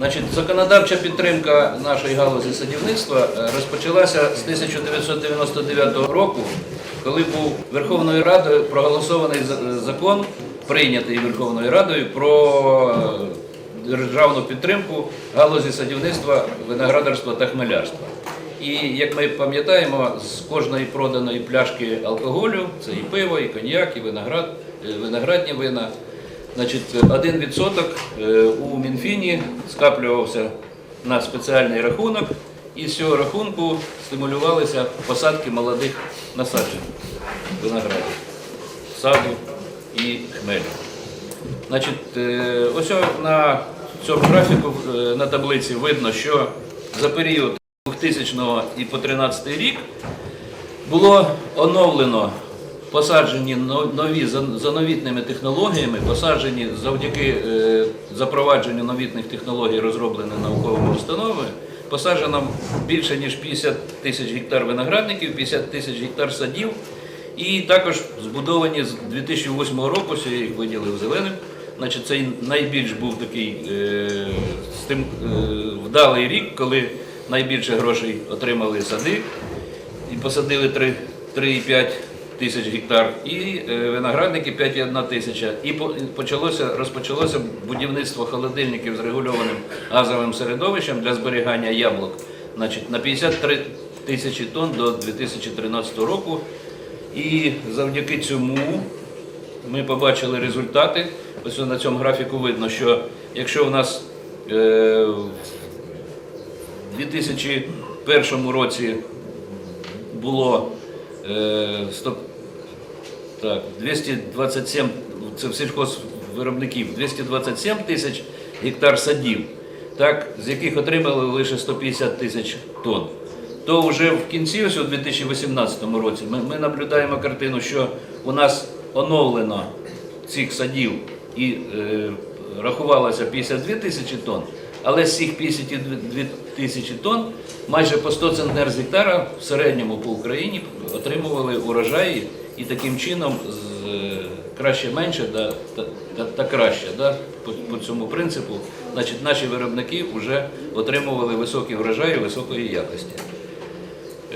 Значить, законодавча підтримка нашої галузі садівництва е, розпочалася з 1999 року, коли був Верховною Радою проголосований закон, прийнятий Верховною Радою про е, державну підтримку галузі садівництва, виноградарства та хмелярства. І як ми пам'ятаємо, з кожної проданої пляшки алкоголю, це і пиво, і коньяк, і виноград, е, виноградні вина. Значить, один відсоток е, у Мінфіні скаплювався на спеціальний рахунок, і з цього рахунку стимулювалися посадки молодих насаджень винограду, саду і хмелю. Значить, е, ось на цьому графіку е, на таблиці видно, що за період 2000 і по 2013 рік було оновлено посаджені нові за- новітними технологіями, посаджені завдяки е, запровадженню новітних технологій, розроблених науковими установами, посаджено більше ніж 50 тисяч гектар виноградників, 50 тисяч гектар садів. І також збудовані з 2008 року, я їх виділив зеленим. Значить, це найбільш був такий е, стим, е, вдалий рік, коли найбільше грошей отримали сади і посадили 3,5 тисяч гектар, і е, виноградники 5,1 тисяча. І почалося, розпочалося будівництво холодильників з регульованим газовим середовищем для зберігання яблук значить, на 53 тисячі тонн до 2013 року. І завдяки цьому ми побачили результати. Ось на цьому графіку видно, що якщо у нас е, в 2001 році було е, 100, так, 227, це в сільхозвиробників, 227 тисяч гектар садів, так, з яких отримали лише 150 тисяч тонн. То вже в кінці, ось у 2018 році, ми, ми наблюдаємо картину, що у нас оновлено цих садів і е, рахувалося 52 тисячі тонн, але з цих 52 тисячі тонн майже по 100 центнер з гектара в середньому по Україні отримували урожаї і таким чином краще менше да, та, та, та краще. Да, по, по цьому принципу значить, наші виробники вже отримували високі врожаї високої якості.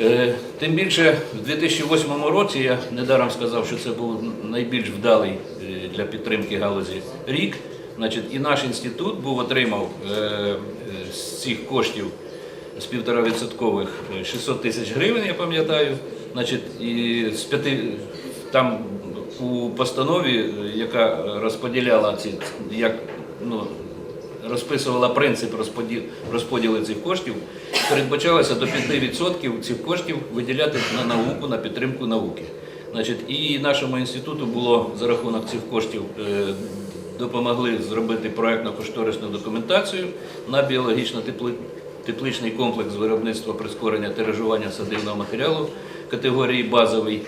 Е, Тим більше в 2008 році я недаром сказав, що це був найбільш вдалий е, для підтримки галузі рік. Значить, і наш інститут був отримав е, з цих коштів з півтора відсоткових е, 600 тисяч гривень, я пам'ятаю. Значить, і з п'яти там у постанові, е, яка розподіляла ці як ну, розписувала принцип розподіл, розподілу цих коштів, передбачалося до 5% цих коштів виділяти на науку, на підтримку науки. Значить, і нашому інституту було за рахунок цих коштів е, допомогли зробити проектно-кошторисну документацію на біологічно-тепличний комплекс виробництва прискорення тиражування садивного матеріалу категорії базовий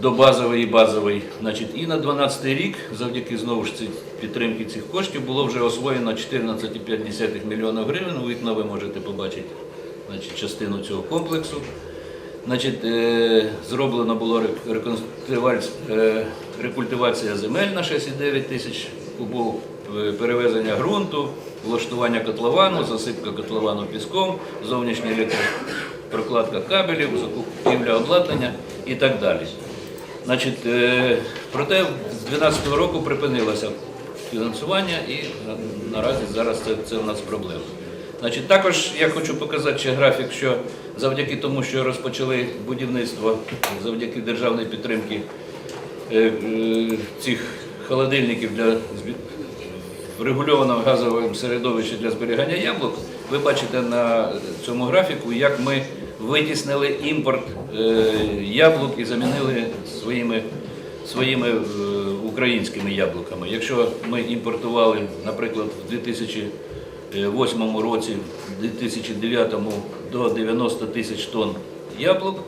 до базової і базової. Значить, і на 12 рік, завдяки знову ж підтримки цих коштів, було вже освоєно 14,5 мільйона гривень. У вікно ви можете побачити значить, частину цього комплексу. Значить, е, зроблено було е, рекультивація земель на 6,9 тисяч кубов, перевезення ґрунту, влаштування котловану, засипка котловану піском, зовнішня електропрокладка кабелів, закупівля обладнання і так далі. Значить, е, проте з 2012 року припинилося фінансування і наразі зараз це, це у нас проблема. Значить, також я хочу показати ще графік, що завдяки тому, що розпочали будівництво, завдяки державної підтримки е, е, цих холодильників для врегульованого газовим середовища для зберігання яблук, ви бачите на цьому графіку, як ми витіснили імпорт е, яблук і замінили своїми, своїми е, українськими яблуками. Якщо ми імпортували, наприклад, в 2008 році, в 2009 до 90 тисяч тонн яблук,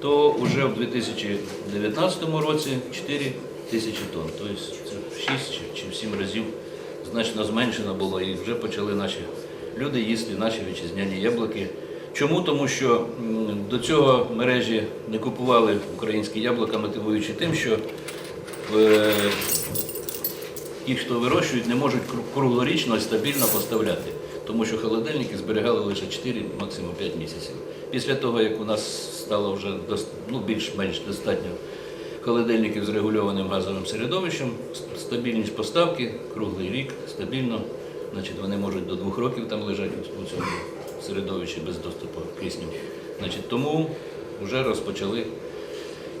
то вже в 2019 році 4 тисячі тонн. Тобто це 6 чи- чи 7 разів значно зменшено було і вже почали наші люди їсти наші вітчизняні яблуки. Чому? Тому що до цього мережі не купували українські яблука, мотивуючи тим, що е, ті, хто вирощують, не можуть круглорічно і стабільно поставляти, тому що холодильники зберігали лише 4, максимум 5 місяців. Після того, як у нас стало вже ну, більш-менш достатньо холодильників з регульованим газовим середовищем, стабільність поставки, круглий рік, стабільно, значить вони можуть до двох років там лежати у- цьому середовищі без доступу кисню. Значить, тому вже розпочали.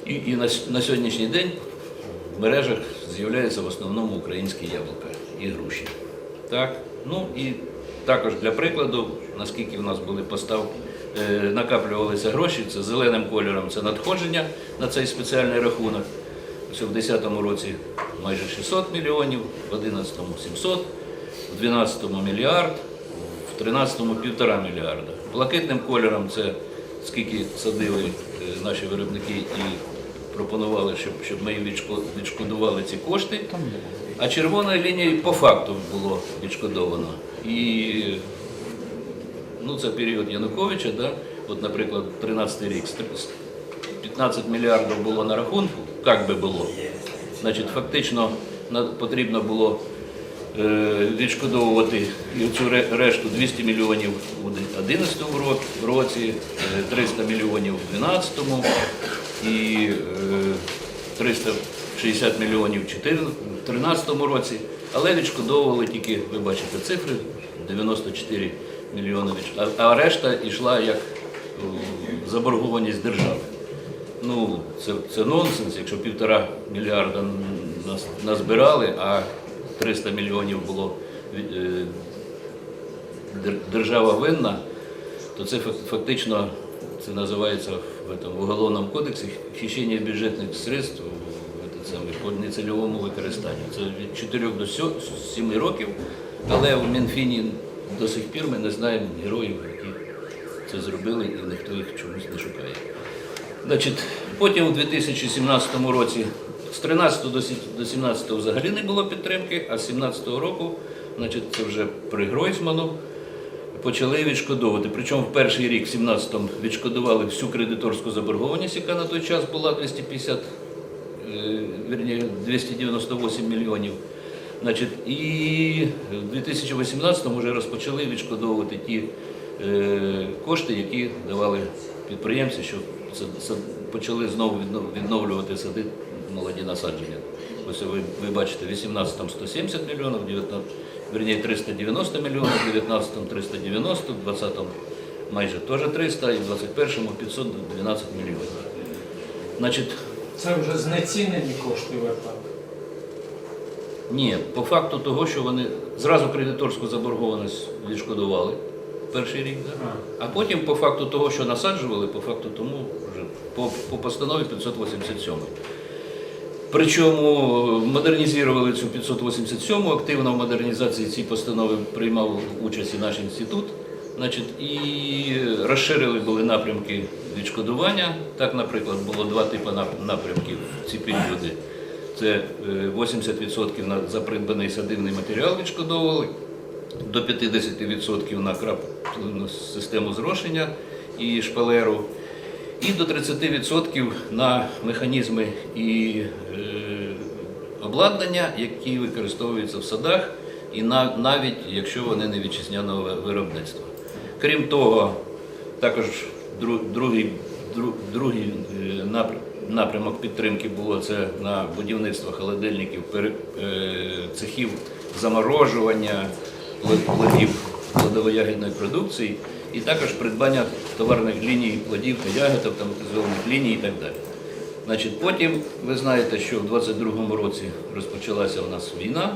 І, і на, на сьогоднішній день в мережах з'являються в основному українські яблука і груші. Так? Ну і також для прикладу, наскільки в нас були поставки, е, накаплювалися гроші, це зеленим кольором це надходження на цей спеціальний рахунок. Ось в 2010 році майже 600 мільйонів, в 2011 700, в 2012 мільярд, в 13-му півтора мільярда. Блакитним кольором це скільки садили е, наші виробники і пропонували, щоб, щоб ми відшкодували ці кошти. А червоної лінії по факту було відшкодовано. І ну, це період Януковича, да? от, наприклад, 13-й рік 15 мільярдів було на рахунку, як би було. Значить, фактично потрібно було е, відшкодовувати цю решту 200 мільйонів у 2011 році, е, 300 мільйонів у 2012 і е, 300 60 мільйонів у 2013 році, але відшкодовували тільки, ви бачите, цифри 94 мільйони, а решта йшла як е, заборгованість держави. Ну, Це це нонсенс, якщо півтора мільярда нас, назбирали, а 300 мільйонів було е, держава винна, то це фактично це називається в, в Уголовному кодексі хищення бюджетних средств по нецільовому використанню. Це від 4 до 7 років, але в Мінфіні до сих пір ми не знаємо героїв, які це зробили, і ніхто їх чомусь не шукає. Значить, потім у 2017 році з 13 до сі- до 17 взагалі не було підтримки, а з 17 року, значить, це вже при Гройсману, почали відшкодовувати. Причому в перший рік, в 17-му, відшкодували всю кредиторську заборгованість, яка на той час була 250, е, вірні, 298 мільйонів. Значить, і в 2018-му вже розпочали відшкодовувати ті е, кошти, які давали підприємці, сад- почали знову відновлювати сади молоді насадження. Ось ви, ви бачите, в 18-му 170 мільйонів, в 19 верні 390 мільйонів, в 19-му 390, в 20-му майже теж 300, і в 21-му 512 мільйонів. Значить, Це вже знецінені кошти ВП. Ні, по факту того, що вони зразу кредиторську заборгованість відшкодували перший рік, да? а потім по факту того, що насаджували, по факту тому вже по, по постанові 587. Причому модернізували цю 587, активно в модернізації цієї постанови приймав участь і наш інститут. Значить, і розширили були напрямки відшкодування. Так, наприклад, було два типи напрямків ці періоди. Це е, 80% на за придбаний садивний матеріал відшкодовували, до 50% на краплену систему зрошення і шпалеру, і до 30% на механізми і е, обладнання, які використовуються в садах, і на, навіть якщо вони не вітчизняного виробництва. Крім того, також другий, другий е, напрямок підтримки було це на будівництво холодильників, е, цехів заморожування плодів плодово-ягідної продукції, і також придбання товарних ліній плодів та ягід, автоматизованих ліній і так далі. Значить, потім ви знаєте, що в 22-му році розпочалася у нас війна.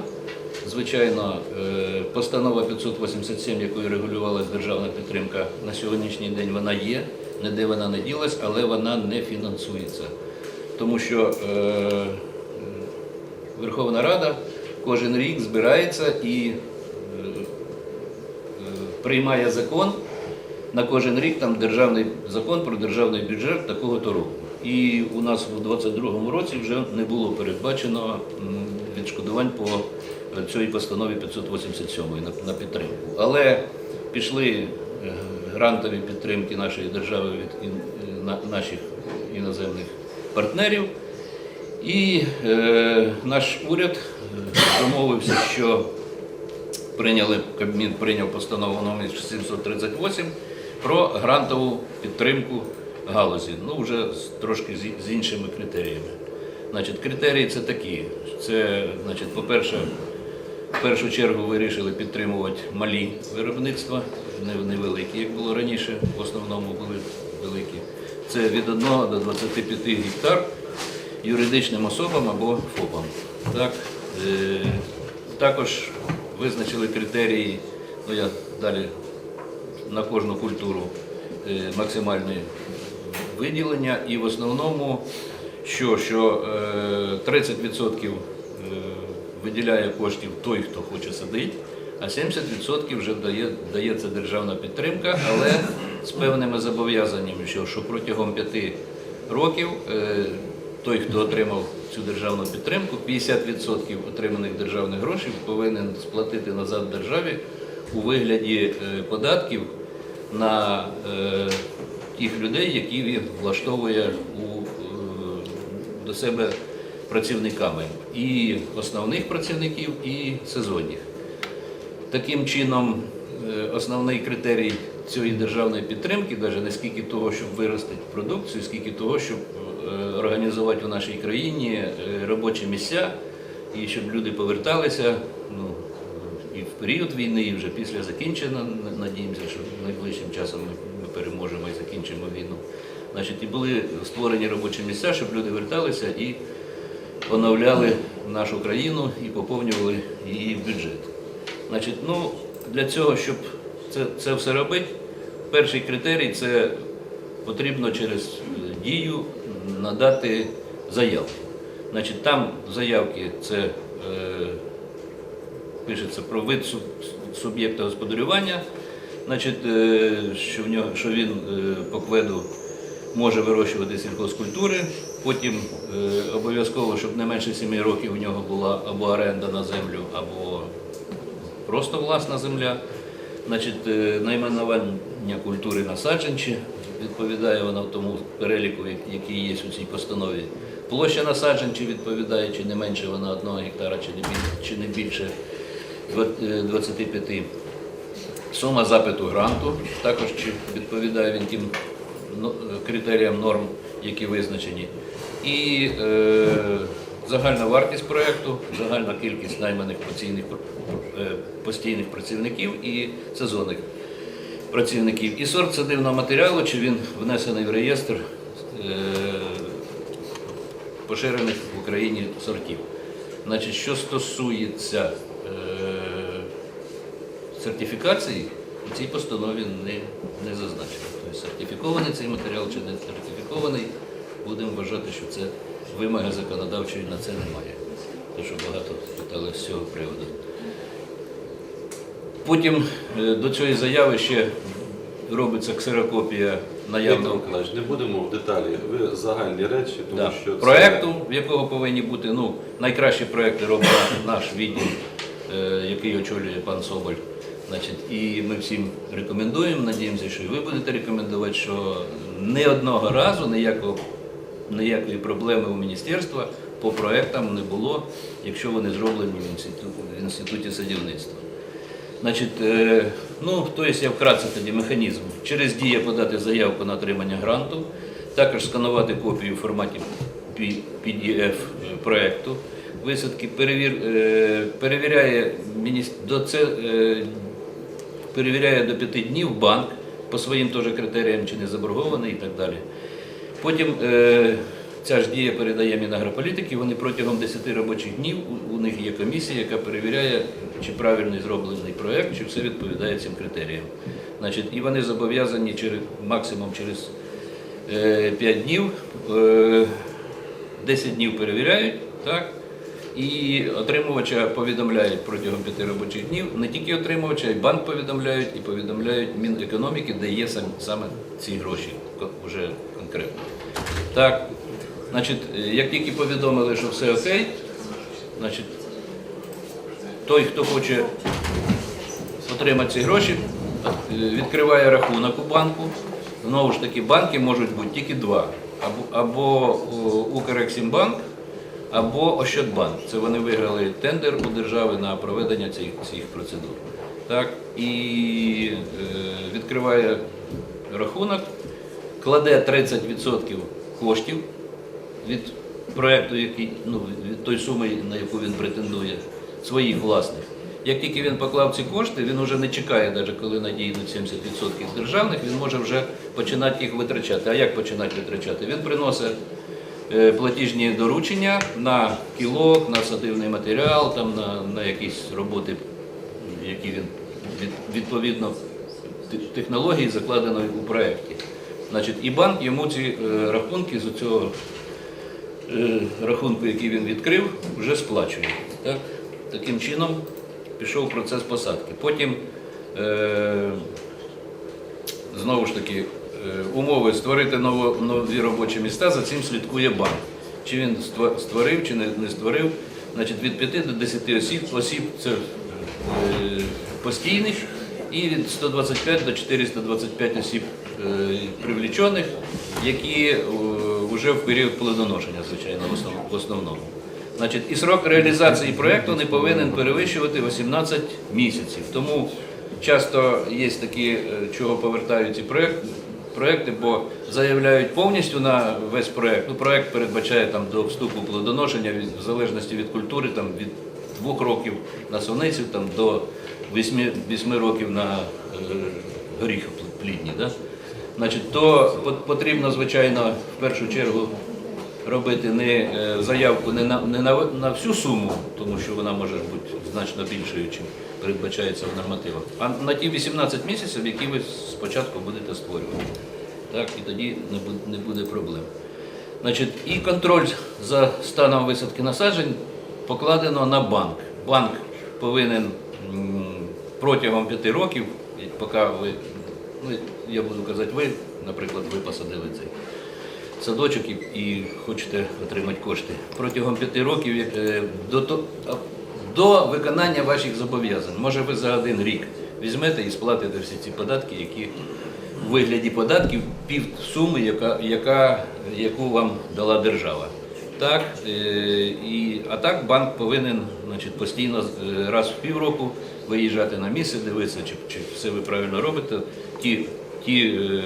Звичайно, е, постанова 587, якою регулювалася державна підтримка, на сьогоднішній день вона є, ніде вона не ділась, але вона не фінансується. Тому що е, Верховна Рада кожен рік збирається і е, приймає закон. На кожен рік там державний закон про державний бюджет такого-то року. І у нас у 2022 році вже не було передбачено відшкодувань по цій постанові 587 на, підтримку. Але пішли е, грантові підтримки нашої держави від е, на- наших іноземних партнерів. І е, наш уряд е, домовився, що прийняли, Кабмін прийняв постанову номер 738 про грантову підтримку галузі. Ну, вже трошки з іншими критеріями. Значить, критерії це такі. Це, значить, по-перше, в першу чергу вирішили підтримувати малі виробництва, невеликі, як було раніше, в основному були великі. Це від 1 до 25 гектар юридичним особам або ФОПам. Так, е, також визначили критерії, ну я далі на кожну культуру е, максимальне виділення і в основному, що, що е, 30% е, виділяє коштів той, хто хоче садити, а 70% вже дає, дається державна підтримка, але з певними зобов'язаннями, що, що протягом п'яти років е, той, хто отримав цю державну підтримку, 50% отриманих державних грошей повинен сплатити назад державі у вигляді е, податків на е, тих людей, які він влаштовує у, до себе працівниками і основних працівників, і сезонних. Таким чином, е, основний критерій цієї державної підтримки, навіть не скільки того, щоб виростити продукцію, скільки того, щоб е, організувати у нашій країні е, робочі місця і щоб люди поверталися ну, і в період війни, і вже після закінчення, надіємося, що найближчим часом ми переможемо і закінчимо війну. Значить, і були створені робочі місця, щоб люди верталися і оновляли нашу країну і поповнювали її бюджет. Значить, ну, для цього, щоб це, це все робити, перший критерій це потрібно через дію надати заявку. Значить, там заявки це е, пишеться про вид суб'єкта господарювання, значить, е, що, в нього, що він е, по кведу може вирощувати сільхозкультури. Потім е, обов'язково, щоб не менше 7 років у нього була або оренда на землю, або просто власна земля. Значить, е, найменування культури насадженчі відповідає вона тому переліку, який є у цій постанові. Площа насадженчі відповідає, чи не менше вона 1 гектара, чи не більше, чи не більше е, 25. Сума запиту гранту, також чи відповідає він тим ну, е, критеріям норм, які визначені. І е, загальна вартість проєкту, загальна кількість найманих постійних, е, постійних працівників і сезонних працівників. І сорт садивного матеріалу, чи він внесений в реєстр е, поширених в Україні сортів. Значить, що стосується е, сертифікації, у цій постанові не, не зазначено. Тобто сертифікований цей матеріал чи не сертифікований, будемо вважати, що це вимоги законодавчої на це немає. Те, що багато питали з цього приводу. Потім е, до цієї заяви ще робиться ксерокопія наявного не будемо в деталі. Ви загальні речі, тому Да. що це- проекту, в якого повинні бути ну, найкращі проекти робить наш відділ, е, який очолює пан Соболь. Значить, і ми всім рекомендуємо, надіємося, що і ви будете рекомендувати, що ні одного разу ніякого, ніякої проблеми у міністерства по проектам не було, якщо вони зроблені в інституті, садівництва. Значить, е, ну, тобто я вкратце тоді механізм. Через дія подати заявку на отримання гранту, також сканувати копію в форматі PDF проекту висадки, перевір, е, перевіряє, до це, е, перевіряє до п'яти днів банк по своїм теж критеріям, чи не заборгований і так далі. Потім е, ця ж дія передає Мінагрополітики, вони протягом 10 робочих днів, у, них є комісія, яка перевіряє, чи правильний зроблений проєкт, чи все відповідає цим критеріям. Значить, і вони зобов'язані через, максимум через е, 5 днів, е, 10 днів перевіряють, так? І отримувача повідомляють протягом п'яти робочих днів. Не тільки отримувача, а й банк повідомляють і повідомляють Мінекономіки, де є сам- саме ці гроші вже конкретно. Так, значить, е, як тільки повідомили, що все окей, значить, той, хто хоче отримати ці гроші, е, відкриває рахунок у банку. Знову ж таки, банки можуть бути тільки два. Або, або Укрексімбанк, або Ощадбанк. Це вони виграли тендер у держави на проведення цих, цих процедур. Так, і е, відкриває рахунок, кладе 30% коштів від проєкту, ну, від той суми, на яку він претендує, своїх власних. Як тільки він поклав ці кошти, він вже не чекає, навіть коли надійдуть 70% державних, він може вже починати їх витрачати. А як починати витрачати? Він приносить е, платіжні доручення на кілок, на садивний матеріал, там, на, на якісь роботи, які він від- відповідно технології закладено у проєкті. Значить, і банк йому ці е, рахунки з цього е, рахунку, який він відкрив, вже сплачує. Так? Таким чином пішов процес посадки. Потім е, знову ж таки умови створити нові робочі місця, за цим слідкує банк. Чи він створив, чи не, створив. Значить, від 5 до 10 осіб, осіб це постійних, і від 125 до 425 осіб е, привлічених, які вже в період плодоношення, звичайно, в основному. Значить, і срок реалізації проєкту не повинен перевищувати 18 місяців. Тому часто є такі, е, чого повертають ці проєкти, бо заявляють повністю на весь проєкт. Ну, проєкт передбачає там до вступу плодоношення, в залежності від культури, там, від двох років на соницю там, до 8, 8 років на е, горіхоплідні. Да? Значить, то потрібно, звичайно, в першу чергу робити не е, заявку не на, не на, на всю суму, тому що вона може бути значно більшою, чим передбачається в нормативах, а на ті 18 місяців, які ви спочатку будете створювати. Так, і тоді не буде, не буде проблем. Значить, і контроль за станом висадки насаджень покладено на банк. Банк повинен протягом п'яти років, поки ви, ну, я буду казати, ви, наприклад, ви посадили цей садочок і, і хочете отримати кошти. Протягом п'яти років е, до, до виконання ваших зобов'язань. Може ви за один рік візьмете і сплатите всі ці податки, які у вигляді податків пів суми, яка, яка, яку вам дала держава. Так, е, і, а так банк повинен значить, постійно е, раз в півроку виїжджати на місце, дивитися, чи, чи все ви правильно робите. Ті, ті е,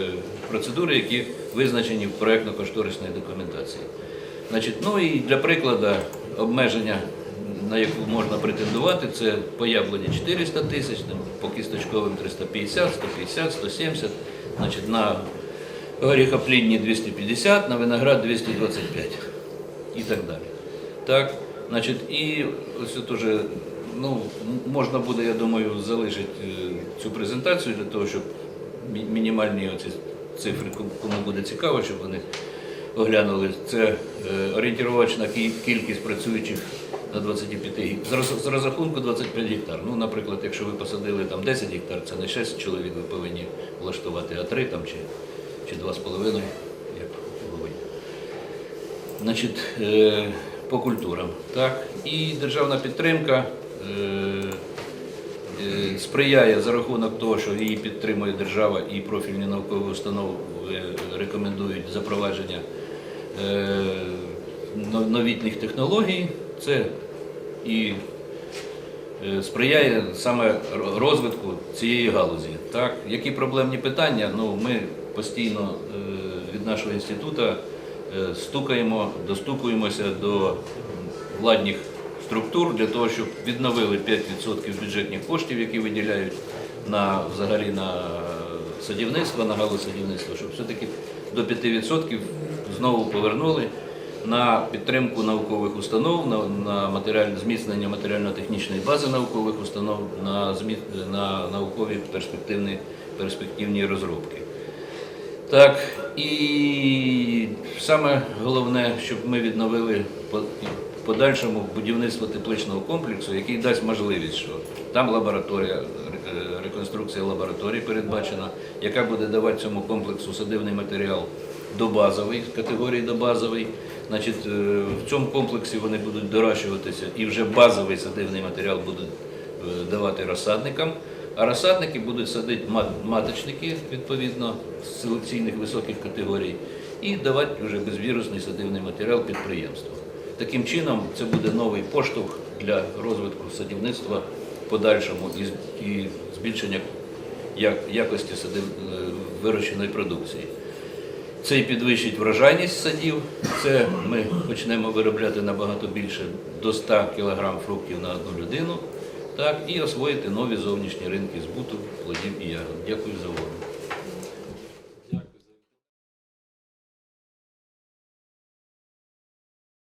процедури, які визначені в проєктно-кошторисній документації. Значить, ну і для прикладу обмеження, на яку можна претендувати, це по яблуні 400 тисяч, по кісточковим 350, 150, 170, значить, на горіхоплідні 250, на виноград 225 і так далі. Так, значить, і ось тут уже, ну, можна буде, я думаю, залишити е, цю презентацію для того, щоб мінімальні оці цифри, кому- буде цікаво, щоб вони оглянули. Це е, орієнтировочна кі- кількість працюючих на 25 гектар. З розрахунку 25 гектар. Ну, наприклад, якщо ви посадили там 10 гектар, це не 6 чоловік ви повинні влаштувати, а 3 там чи, чи 2,5, як говорять. Значить, е, по культурам. Так? І державна підтримка е, сприяє за рахунок того, що її підтримує держава і профільні наукові установи е, рекомендують запровадження е, новітніх технологій. Це і е, сприяє саме розвитку цієї галузі. Так? Які проблемні питання? Ну, ми постійно е, від нашого інституту е, стукаємо, достукуємося до владних структур для того, щоб відновили 5% бюджетних коштів, які виділяють на взагалі на садівництво, на галузь садівництва, щоб все-таки до 5% знову повернули на підтримку наукових установ, на, на матеріаль- зміцнення матеріально-технічної бази наукових установ, на, на наукові перспективні, перспективні розробки. Так, і саме головне, щоб ми відновили подальшому будівництво тепличного комплексу, який дасть можливість, що там лабораторія, е, реконструкція лабораторії передбачена, яка буде давати цьому комплексу садивний матеріал до добазовий, категорії добазовий. Значить, е, в цьому комплексі вони будуть доращуватися і вже базовий садивний матеріал будуть е, давати розсадникам. А розсадники будуть садити маточники, відповідно, з селекційних високих категорій, і давати вже безвірусний садивний матеріал підприємству. Таким чином, це буде новий поштовх для розвитку садівництва в подальшому і, збільшення якості е, вирощеної продукції. Це і підвищить врожайність садів. Це ми почнемо виробляти набагато більше до 100 кг фруктів на одну людину. Так, і освоїти нові зовнішні ринки збуту плодів і ягод. Дякую за увагу.